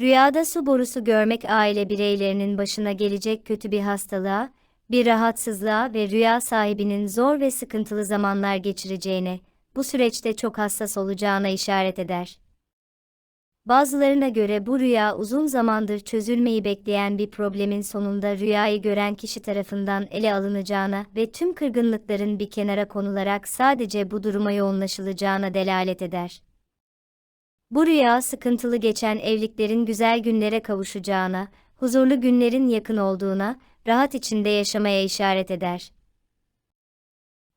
Rüyada su borusu görmek aile bireylerinin başına gelecek kötü bir hastalığa, bir rahatsızlığa ve rüya sahibinin zor ve sıkıntılı zamanlar geçireceğine, bu süreçte çok hassas olacağına işaret eder. Bazılarına göre bu rüya uzun zamandır çözülmeyi bekleyen bir problemin sonunda rüyayı gören kişi tarafından ele alınacağına ve tüm kırgınlıkların bir kenara konularak sadece bu duruma yoğunlaşılacağına delalet eder. Bu rüya sıkıntılı geçen evliliklerin güzel günlere kavuşacağına, huzurlu günlerin yakın olduğuna, rahat içinde yaşamaya işaret eder.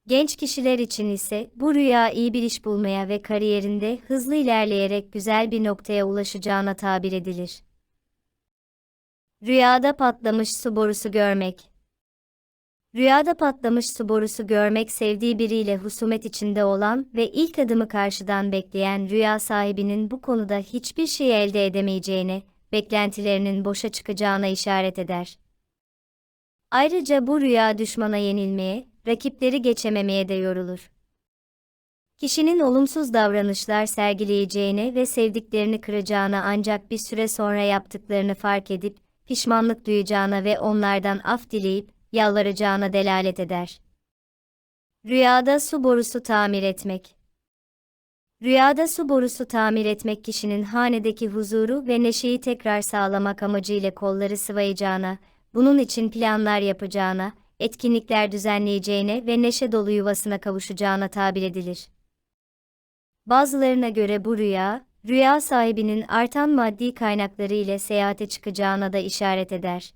Genç kişiler için ise bu rüya iyi bir iş bulmaya ve kariyerinde hızlı ilerleyerek güzel bir noktaya ulaşacağına tabir edilir. Rüyada patlamış su borusu görmek Rüyada patlamış su borusu görmek sevdiği biriyle husumet içinde olan ve ilk adımı karşıdan bekleyen rüya sahibinin bu konuda hiçbir şey elde edemeyeceğine, beklentilerinin boşa çıkacağına işaret eder. Ayrıca bu rüya düşmana yenilmeye, rakipleri geçememeye de yorulur. Kişinin olumsuz davranışlar sergileyeceğine ve sevdiklerini kıracağına ancak bir süre sonra yaptıklarını fark edip, pişmanlık duyacağına ve onlardan af dileyip, yalvaracağına delalet eder. Rüyada su borusu tamir etmek Rüyada su borusu tamir etmek kişinin hanedeki huzuru ve neşeyi tekrar sağlamak amacıyla kolları sıvayacağına, bunun için planlar yapacağına, etkinlikler düzenleyeceğine ve neşe dolu yuvasına kavuşacağına tabir edilir. Bazılarına göre bu rüya, rüya sahibinin artan maddi kaynakları ile seyahate çıkacağına da işaret eder.